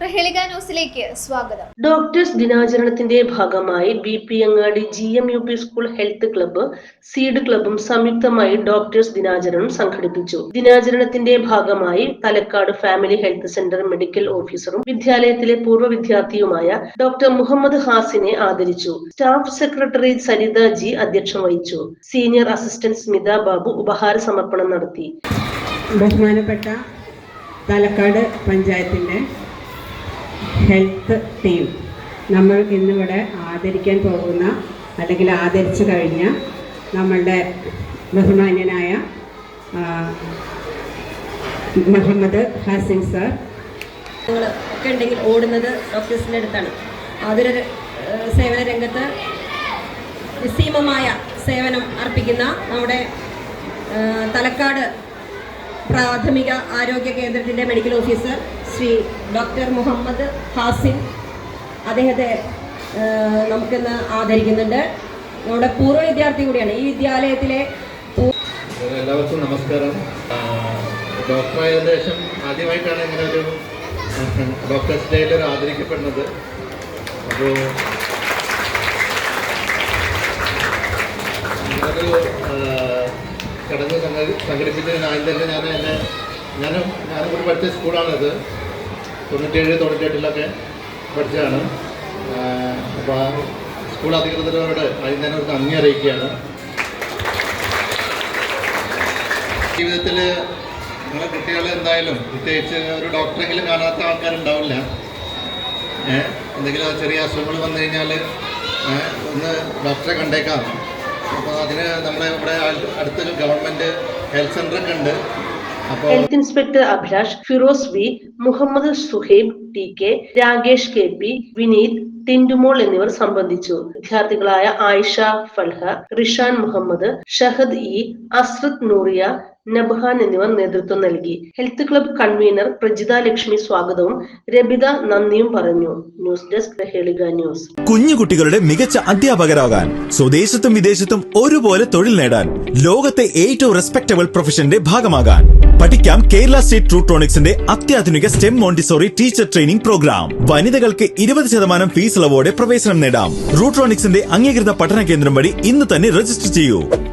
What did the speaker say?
പ്രഹേളിക ന്യൂസിലേക്ക് സ്വാഗതം. ഡോക്ടേഴ്സ് ദിനാചരണത്തിന്റെ ഭാഗമായി B P Angadi G M U P school health club seed ക്ലബ്ബും സംയുക്തമായി ഡോക്ടേഴ്സ് ദിനാചരണം സംഘടിപ്പിച്ചു. ദിനാചരണത്തിന്റെ ഭാഗമായി Thalakkad family health centre medical ഓഫീസറും വിദ്യാലയത്തിലെ പൂർവ വിദ്യാർത്ഥിയുമായ ഡോക്ടർ മുഹമ്മദ് ഹാസിനെ ആദരിച്ചു. സ്റ്റാഫ് സെക്രട്ടറി സരിത ജി അധ്യക്ഷം വഹിച്ചു. സീനിയർ അസിസ്റ്റന്റ് സ്മിത ബാബു ഉപഹാര സമർപ്പണം നടത്തി. ബഹുമാനപ്പെട്ട പാലക്കാട് പഞ്ചായത്തിന്റെ ഹെൽത്ത് ടീം. നമ്മൾ ഇന്നിവിടെ ആദരിക്കാൻ പോകുന്ന അല്ലെങ്കിൽ ആദരിച്ചു കഴിഞ്ഞ നമ്മളുടെ ബഹുമാന്യനായ മുഹമ്മദ് ഹാസിൻ സാർ. ഒക്കെ ഉണ്ടെങ്കിൽ ഓടുന്നത് ഡോക്ടേഴ്സിന്റെ അടുത്താണ്. അതൊരു സേവന രംഗത്ത് നിസ്സീമമായ സേവനം അർപ്പിക്കുന്ന നമ്മുടെ തലക്കാട് പ്രാഥമിക ആരോഗ്യ കേന്ദ്രത്തിന്റെ medical officer Shri doctor Muhammad Hasin അദ്ദേഹത്തെ നമുക്കിന്ന് ആദരിക്കുന്നുണ്ട്. നമ്മുടെ പൂർവ വിദ്യാർത്ഥി കൂടിയാണ്. ഈ വിദ്യാലയത്തിലെ എല്ലാവർക്കും നമസ്കാരം. ഡോക്ടറായ ദേശം ആദ്യമായിട്ടാണ് ഇങ്ങനെ ഒരു ഡോക്ടേഴ്സ് ഡേയിൽ ഒരു ആദരിക്കപ്പെടുന്നത്. അപ്പോൾ ഇങ്ങനൊരു ചടങ്ങ് സംഘ- സംഘടിപ്പിച്ചതിന് തന്നെ ഞാൻ എന്റെ ഞാനും ഞാനും കൂടി പഠിച്ച സ്കൂളാണിത്. തൊണ്ണൂറ്റേഴ് തൊണ്ണൂറ്റെട്ടിലൊക്കെ പഠിച്ചതാണ്. അപ്പോൾ സ്കൂൾ അധികൃതരോട് ആദ്യം തന്നെ ഒരു നന്ദി അറിയിക്കുകയാണ്. ജീവിതത്തിൽ നിങ്ങളെ കുട്ടികൾ എന്തായാലും പ്രത്യേകിച്ച് ഒരു ഡോക്ടറെങ്കിലും കാണാത്ത ആൾക്കാരുണ്ടാവില്ല. എന്തെങ്കിലും ചെറിയ അസുഖങ്ങൾ വന്നു കഴിഞ്ഞാൽ ഒന്ന് ഡോക്ടറെ കണ്ടേക്കാം. അപ്പോൾ അതിന് നമ്മുടെ ഇവിടെ അടു- അടുത്തൊരു ഗവൺമെന്റ് ഹെൽത്ത് സെന്ററൊക്കെ ഉണ്ട്. Health inspector Abhilash Firoz V Muhammad Suhaib T K Rakesh K P Vineeth Tindumol എന്നിവർ സംബന്ധിച്ചു. വിദ്യാർത്ഥികളായ ആയിഷ ഫൽഹ റിഷാൻ മുഹമ്മദ് ഷഹദ് ഇ അസ്രത് നൂറിയ നബ്ഹാൻ എന്നിവർ നേതൃത്വം നൽകി. Health club convener Prajitha Lakshmi സ്വാഗതവും രബിത നന്ദിയും പറഞ്ഞു. News desk Helika news. കുഞ്ഞുകുട്ടികളുടെ മികച്ച അധ്യാപകരാകാൻ സ്വദേശത്തും വിദേശത്തും ഒരുപോലെ തൊഴിൽ നേടാൻ ലോകത്തെ ഏറ്റവും റെസ്പെക്ടബിൾ പ്രൊഫഷന്റെ ഭാഗമാകാൻ. പഠിക്കാം കേരള സ്റ്റേറ്റ് ട്രൂട്രോണിക്സിന്റെ അത്യാധുനിക stem Montessori teacher training programme വനിതകൾക്ക് ഇരുപത് ശതമാനം ഫീസ് ഇളവോടെ പ്രവേശനം നേടാം. റൂട്രോണിക്സിന്റെ അംഗീകൃത പഠന കേന്ദ്രം വഴി ഇന്ന് തന്നെ രജിസ്റ്റർ ചെയ്യൂ.